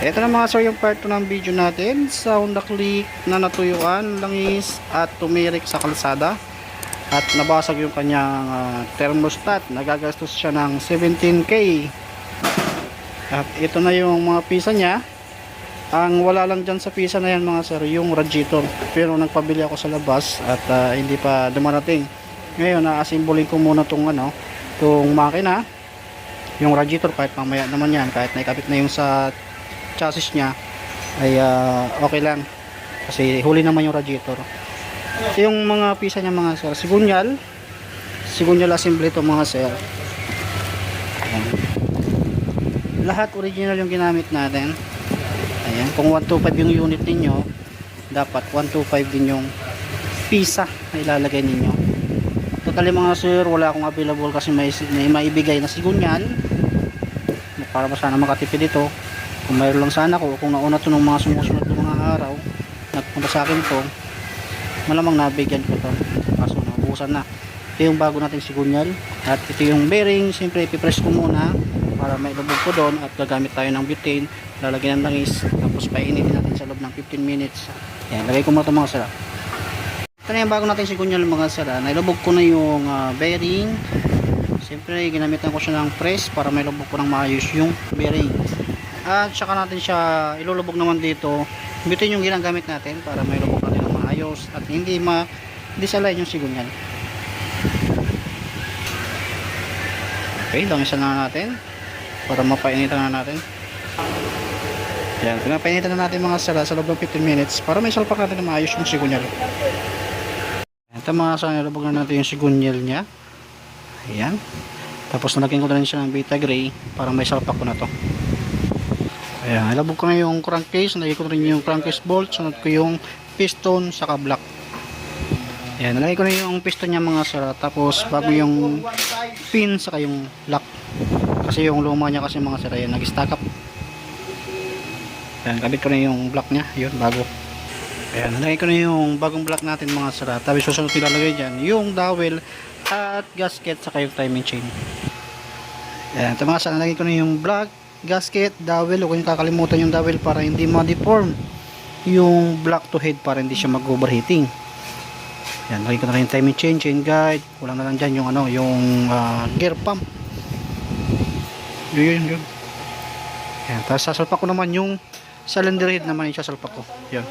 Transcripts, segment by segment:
Ito na mga sir yung part 2 ng video natin. Sa Honda Click na natuyuan, langis at tumirik sa kalsada. At nabasag yung kanyang ah, thermostat. Nagagastos siya ng 17k at ito na yung mga pisa niya. Ang wala lang dyan sa pisa na yan mga sir yung radiator. Pero nagpabili ako sa labas at ah, hindi pa dumarating. Ngayon na-assemble ko muna tong ano tong makina. Yung radiator kahit mamaya naman yan kahit naikabit na yung sa chassis niya ay ah, okay lang. Kasi huli naman yung radiator. Yung mga pisa niya mga sir sigunyal. Sigunyal assembly to mga sir. Ayan. lahat original yung ginamit natin. Ayan. Kung 125 yung unit ninyo dapat 125 din yung pisa na ilalagay ninyo. Totally mga sir wala akong available kasi may, may maibigay na sigunyal. Para ba sana makatipid ito kung mayroon lang sana ko kung nauna to ng mga sumusunod ng mga araw nagpunta sa akin to malamang nabigyan ko to. Kaso naubusan na. Ito yung bago nating sigunyal. At ito yung bearing. Siyempre ipipress ko muna para may lubog ko doon at gagamit tayo ng butane. Lalagyan ng langis. Tapos painitin natin sa loob ng 15 minutes. Yan lagay ko muna ito mga sara ito na yung bago nating sigunyal mga sara nailubog ko na yung ah, bearing. Siyempre ginamitan ko siya ng press para may lubog ko ng maayos yung bearing at saka natin siya ilulubog naman dito. Butane yung ginagamit natin para may lubog natin ng maayos at hindi ma disalign yung sigunyal okay langisan na natin para mapainitan na natin. Yan pinapainitan na natin mga sala sa loob ng 15 minutes para may salpak natin na maayos yung sigunyal ito mga sala nilubog na natin yung sigunyal nya ayan tapos nalagyan ko na rin siya ng beta gray para may salpak ko na to ayan nilabog ko na yung crankcase. Nalagyan ko rin yung crankcase bolt. Sunod ko yung piston saka block. Ayan nalagay ko na yung piston niya mga sara tapos bago yung pin saka yung lock. Kasi yung luma niya kasi mga sara yan nag stack up. Ayan kabit ko na yung block niya. Yun bago. Ayan nalagay ko na yung bagong block natin mga sara tapos susunod ilalagay dyan yung dowel at gasket saka yung timing chain. Ayan ito mga sara nalagay ko na yung block gasket dowel huwag yung kakalimutan yung dowel para hindi ma-deform yung block to head para hindi siya mag-overheating yan, ko na yung timing chain, chain guide. Kulang na lang dyan yung ano, yung ah, gear pump. Yun, yun, yun. Yan, tapos sasalpak ko naman yung cylinder head naman yung sasalpak ko. Yan.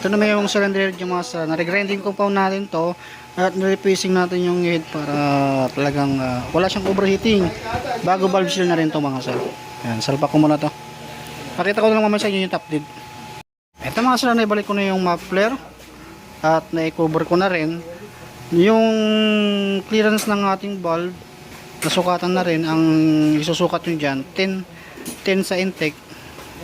Ito naman yung head yung mga sa, nare-grinding compound natin to at nare-facing natin yung head para talagang ah, wala siyang overheating. Bago valve seal na rin to mga sir. Yan, salpak ko muna to. Pakita ko na lang mamaya sa inyo yung top lid. Ito mga sir, naibalik ko na yung muffler at na-cover ko na rin yung clearance ng ating valve nasukatan na rin ang isusukat nyo dyan 10, 10 sa intake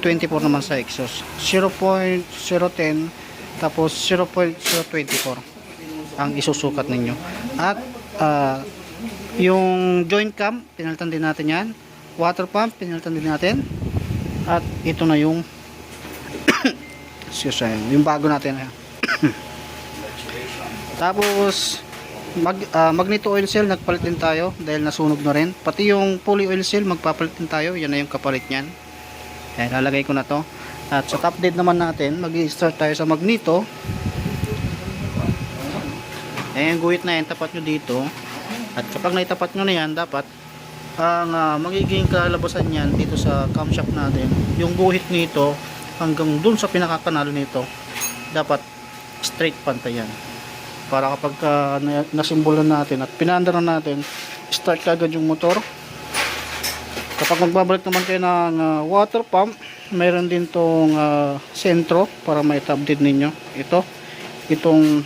24 naman sa exhaust 0.010 tapos 0.024 ang isusukat ninyo at ah, yung joint cam pinalitan din natin yan water pump pinalitan din natin at ito na yung excuse me, yung bago natin. Tapos mag, ah, magneto oil cell nagpalit din tayo dahil nasunog na rin. Pati yung pulley oil cell magpapalit din tayo. Yan na yung kapalit niyan. Ayan, lalagay ko na to. At sa top naman natin, mag-start tayo sa magneto. Ayan, guhit na yan, tapat nyo dito. At kapag naitapat nyo na yan, dapat ang ah, magiging kalabasan yan dito sa camshaft natin, yung guhit nito hanggang dun sa pinakakanal nito, dapat straight pantay yan para kapag uh, nasimbolan natin at pinandar na natin start kagad yung motor kapag magbabalik naman kayo ng uh, water pump mayroon din tong uh, sentro para tabdid ninyo. Ito itong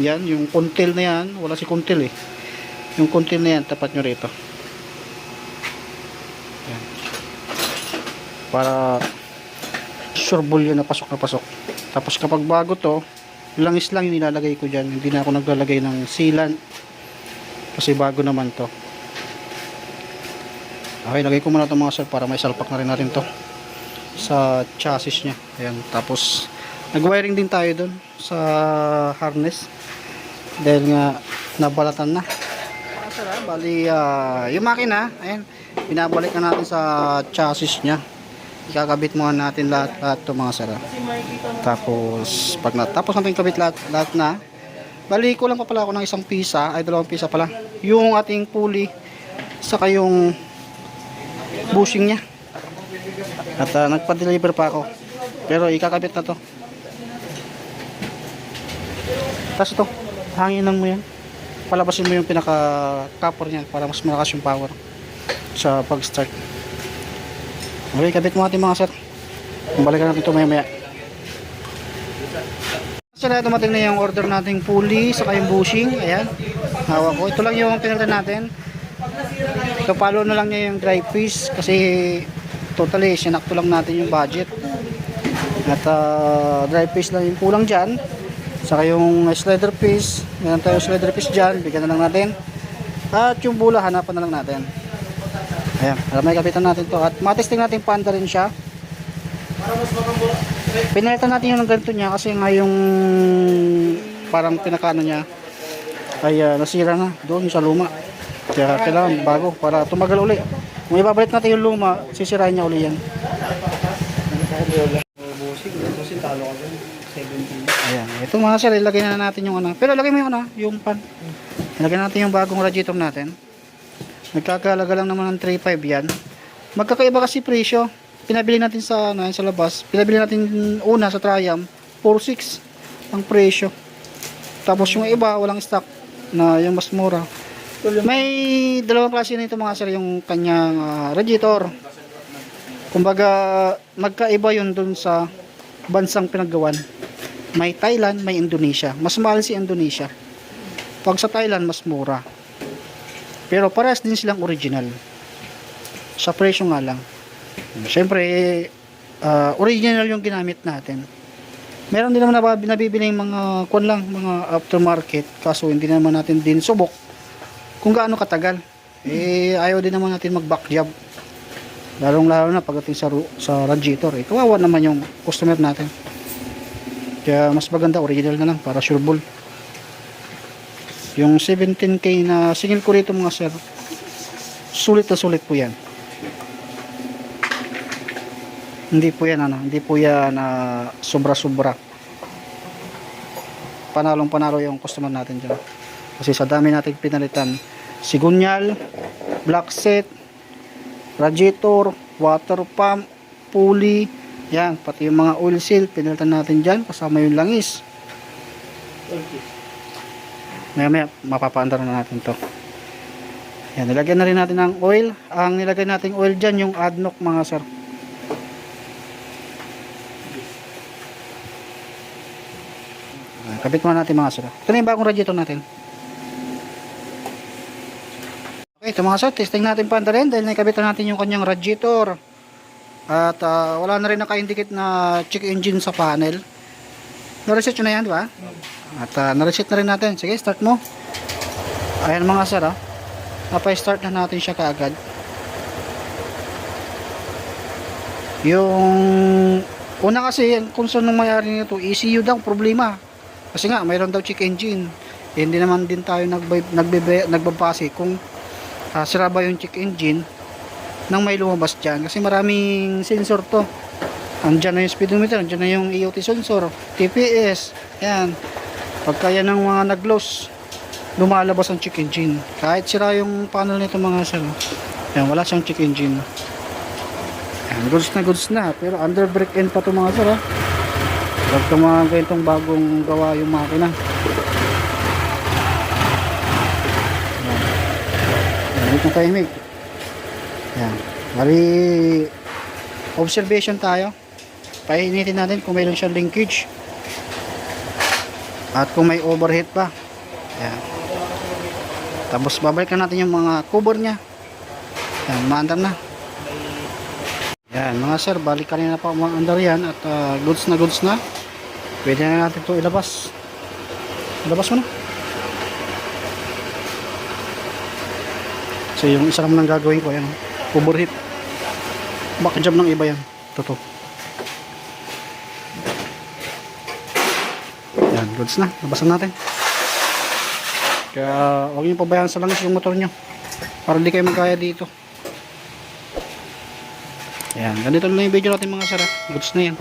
yan yung kuntil na yan. Wala si kuntil eh. Yung kuntil na yan tapat nyo rito. Yan. para sure ball yan na pasok na pasok. Tapos kapag bago to langis lang yung nilalagay ko dyan. Hindi na ako naglalagay ng sealant. Kasi bago naman to. Okay lagay ko muna ito mga sir para may salpak na rin natin to sa chassis nya ayan tapos nag wiring din tayo dun sa harness dahil nga nabalatan na ah, bali ah, yung makina ayan binabalik na natin sa chassis niya. Ikakabit muna natin lahat lahat to mga sir. ah. Tapos pag na, tapos natin kabit lahat, lahat na. Bali ko lang pa pala ako ng isang pisa, ay dalawang pisa pala. Yung ating pulley saka yung bushing niya. At ah, nagpa-deliver pa ako. Pero ikakabit na to. Tapos ito, hanginan mo yan. Palabasin mo yung pinaka-copper niya para mas malakas yung power sa pag-start. Okay, kabit mo natin mga sir. Balikan natin ito maya maya. Sir, dumating na yung order nating pulley saka yung bushing. Ayan. Hawak ko. Ito lang yung pinagtan natin. Follow na lang niya yung dry piece kasi totally sinakto lang natin yung budget. At ah, dry piece lang yung kulang dyan. Saka yung slider piece. Meron tayo slider piece dyan. Bigyan na lang natin. At yung bula, hanapan na lang natin. Ayan, para may kapitan natin to. At matesting natin panda rin siya. Pinalitan natin yung ng ganito niya kasi nga yung parang pinakano niya ay ah, nasira na doon sa luma. Kaya kailangan bago para tumagal uli. Kung ibabalik natin yung luma, sisirain niya uli yan. Ayan, ito mga sir, ilagay na natin yung ano. Pero lagay mo yung ano, yung pan. Ilagay natin yung bagong radiator natin. Nagkakalaga lang naman ng 3.5 yan. Magkakaiba kasi presyo. Pinabili natin sa, ano, sa labas. Pinabili natin una sa Triumph, 4.6 ang presyo. Tapos yung iba, walang stock na yung mas mura. May dalawang klase nito mga sir, yung kanyang ah, radiator. Kumbaga, magkaiba yun dun sa bansang pinaggawan. May Thailand, may Indonesia. Mas mahal si Indonesia. Pag sa Thailand, mas mura. Pero parehas din silang original. Sa presyo nga lang. Siyempre, ah, original yung ginamit natin. Meron din naman nabibili yung mga kwan lang, mga aftermarket. Kaso hindi naman natin din subok kung gaano katagal. Eh, ayaw din naman natin mag-back job. Lalong lalo na pagdating sa, sa radiator. Eh, kawawa naman yung customer natin. Kaya mas maganda original na lang para sure ball. Yung 17k na singil ko rito mga sir, sulit na sulit po yan. Hindi po yan ano, hindi po yan ah, sobra-sobra. Panalong panalo yung customer natin dyan. Kasi sa dami natin pinalitan, sigunyal, black set, radiator, water pump, pulley, yan, pati yung mga oil seal, pinalitan natin dyan, kasama yung langis. Maya maya, mapapaandar na natin to. Yan, nilagyan na rin natin ng oil. Ang nilagay nating oil dyan, yung adnoc mga sir. Kapit muna natin mga sir. Ito na yung bagong radiator natin. Okay, ito mga sir, testing natin pa rin dahil nakabitan natin yung kanyang radiator. At ah, wala na rin naka-indicate na check engine sa panel. Na-reset na yan, di ba? At uh, na-reset na rin natin. Sige, start mo. Ayan mga sir, ah. Napay-start na natin siya kaagad. Yung una kasi, ang concern ng mayari nito, ECU daw problema. Kasi nga, mayroon daw check engine. Hindi naman din tayo nagbay, nagbe, nagbabase kung ah, sira ba yung check engine nang may lumabas dyan. Kasi maraming sensor to. Andyan na yung speedometer, andyan na yung EOT sensor, TPS, yan. Pagka yan ng mga nag-loss, lumalabas ang check engine. Kahit sira yung panel nito mga sir. Yan, wala siyang check engine. Yan, goods na goods na. Pero under break end pa to mga sir ha. Huwag ka mga ganitong bagong gawa yung makina. Tayo Mig. Yan. Bali, observation tayo. Painitin natin kung mayroon siyang linkage. At kung may overheat pa. Yan. Tapos babalikan natin yung mga cover niya. Yan, maandar na. Yan, mga sir, balik kanina pa maandar yan at ah, goods na goods na. Pwede na natin ito ilabas. Ilabas mo na. So yung isa naman ang gagawin ko, yan. Overheat. Back job ng iba yan. Totoo. Yan, goods na. Labasan natin. Kaya huwag niyo pabayaan sa langis yung motor nyo. Para hindi kayo magkaya dito. Ayan, ganito lang yung video natin mga sir. ah. Goods na yan.